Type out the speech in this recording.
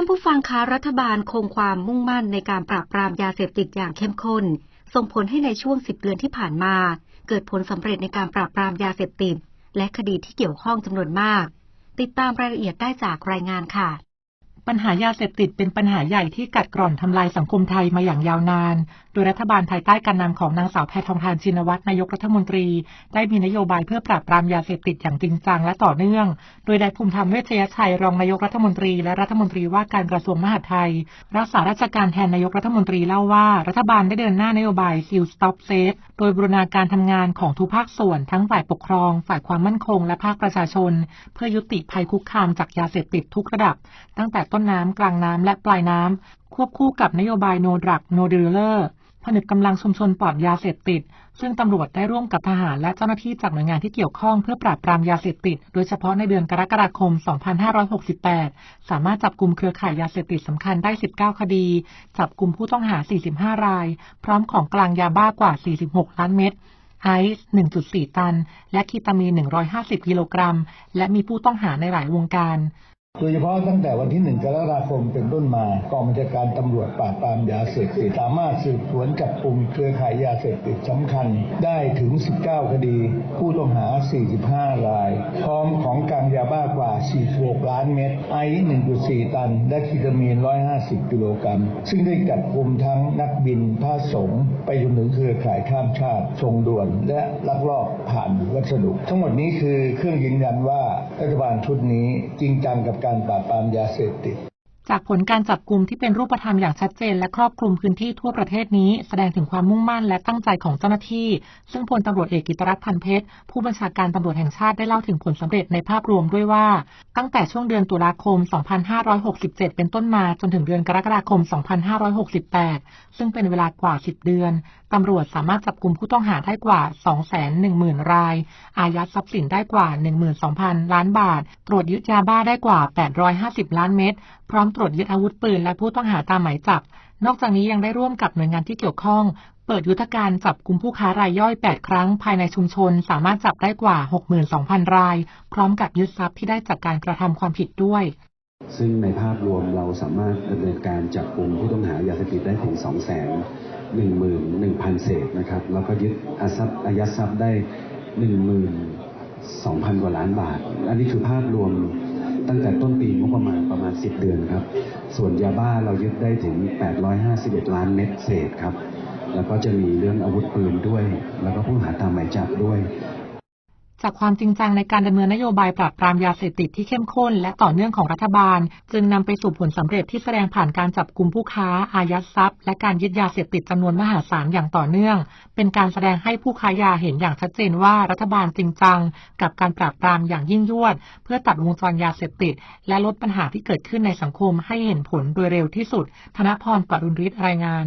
านผู้ฟังคะรัฐบาลคงความมุ่งมั่นในการปราบปรามยาเสพติดอย่างเข้มข้น ส่งผลให้ในช่วงสิบเดือนที่ผ่านมา เกิดผลสำเร็จในการปราบปรามยาเสพติด และคดีที่เกี่ยวข้องจำนวนมาก ติดตามรายละเอียดได้จากรายงานค่ะ ปัญหายาเสพติดเป็นปัญหาใหญ่ที่กัดกร่อนทำลายสังคมไทยมาอย่างยาวนาน โดยรัฐบาลภายใต้การนำของนางสาวแพทองทานชินวัตรนายกรัฐมนตรี ได้มีนโยบายเพื่อปราบปรามยาเสพติดอย่างจริงจังและต่อเนื่อง โดยนายภูมิธรรมเวชยชัยรองนายกรัฐมนตรีและรัฐมนตรีว่าการกระทรวงมหาดไทย รักษาราชการแทนนายกรัฐมนตรีเล่าว่า รัฐบาลได้เดินหน้านโยบาย Seal Stop Safe โดยบูรณาการทำงานของทุกภาคส่วนทั้งฝ่ายปกครอง ฝ่ายความมั่นคง และภาคประชาชน เพื่อยุติภัยคุกคามจากยาเสพติดทุกระดับ ตั้งแต่ต้นน้ำ กลางน้ำ และปลายน้ำ ควบคู่กับนโยบาย No Drug No Dealer ผนึกกำลังชุมชนปลอดยาเสพติด ซึ่งตำรวจได้ร่วมกับทหารและเจ้าหน้าที่จากหน่วยงานที่เกี่ยวข้องเพื่อปราบปรามยาเสพติด โดยเฉพาะในเดือนกรกฎาคม 2568 สามารถจับกลุ่มเครือข่ายยาเสพติดสำคัญได้ 19 คดี จับกลุ่มผู้ต้องหา 45 ราย พร้อมของกลางยาบ้ากว่า 46 ล้านเม็ดไอซ์ 1.4 ตัน และคีตามีน 150 กิโลกรัม และมีผู้ต้องหาในหลายวงการ โดยเฉพาะตั้งแต่วันที่ 1 กรกฎาคมเป็นต้นมา กองบัญชาการตำรวจปราบปรามยาเสพติดสามารถสืบสวนจับกลุ่มเครือข่ายยาเสพติดสำคัญ ได้ถึง 19 คดี ผู้ต้องหา 45 ราย พร้อมของกลางยาบ้ากว่า 46 ล้านเม็ด ไอซ์1.4 ตัน และคีตามีน 150 กิโลกรัม ซึ่งได้จับกลุ่มทั้งนักบินพระสงฆ์ไปจนถึงเครือข่ายข้ามชาติส่งด่วน และลักลอบผ่านวัสดุ ทั้งหมดนี้คือเครื่องยืนยันว่า รัฐบาลชุดนี้จริงจังกับการปราบปรามยาเสพติด จากผลการจับกลุ่มที่เป็นรูปธรรมอย่างชัดเจน และครอบคลุมพื้นที่ทั่วประเทศนี้ แสดงถึงความมุ่งมั่นและตั้งใจของเจ้าหน้าที่ ซึ่งพลตำรวจเอกกิตรัตน์พันเพชร ผู้บัญชาการตำรวจแห่งชาติได้เล่าถึงผลสำเร็จในภาพรวมด้วยว่า ตั้งแต่ช่วงเดือนตุลาคม 2567 เป็นต้นมาจนถึงเดือนกรกฎาคม 2568 ซึ่งเป็นเวลากว่า 10 เดือน ตำรวจสามารถจับกลุ่มผู้ต้องหาได้กว่า 210,000 ราย อายัดทรัพย์สินได้กว่า 12,000 ล้านบาท ตรวจยึดยาบ้าได้กว่า 850 ล้านเม็ด พร้อมตรวจยึดอาวุธปืนและผู้ต้องหาตามหมายจับ นอกจากนี้ยังได้ร่วมกับหน่วยงานที่เกี่ยวข้อง เปิดยุทธการจับกลุ่มผู้ค้ารายย่อย 8 ครั้ง ภายในชุมชน สามารถจับได้กว่า 62,000 ราย พร้อมกับยึดทรัพย์ที่ได้จากการกระทำความผิดด้วย ซึ่งในภาพรวมเราสามารถดำเนินการจับกลุ่มผู้ต้องหายาเสพติดได้ถึง2 1 1 0 0 0 เศษนะครับแล้วก็ยึดอาทรัพย์อายัดทรัพย์ได้ 12,000 กว่าล้านบาท อันนี้คือภาพรวม ตั้งแต่ต้นปีงบประมาณประมาณ 10 เดือนครับ ส่วนยาบ้าเรายึดได้ถึง 851 ล้านเม็ดเศษครับ แล้วก็จะมีเรื่องอาวุธปืนด้วย แล้วก็ผู้หาตามหมายจับด้วย จากความจริงจังในการดำเนินนโยบายปราบปรามยาเสพติดที่เข้มข้น และต่อเนื่องของรัฐบาล จึงนำไปสู่ผลสำเร็จที่แสดงผ่านการจับกลุ่มผู้ค้า อายัดทรัพย์ และการยึดยาเสพติดจำนวนมหาศาลอย่างต่อเนื่อง เป็นการแสดงให้ผู้ค้ายาเห็นอย่างชัดเจนว่ารัฐบาลจริงจัง กับการปราบปรามอย่างยิ่งยวด เพื่อตัดวงจรยาเสพติด และลดปัญหาที่เกิดขึ้นในสังคมให้เห็นผลโดยเร็วที่สุด ธนพรปรุณฤทธิ์รายงาน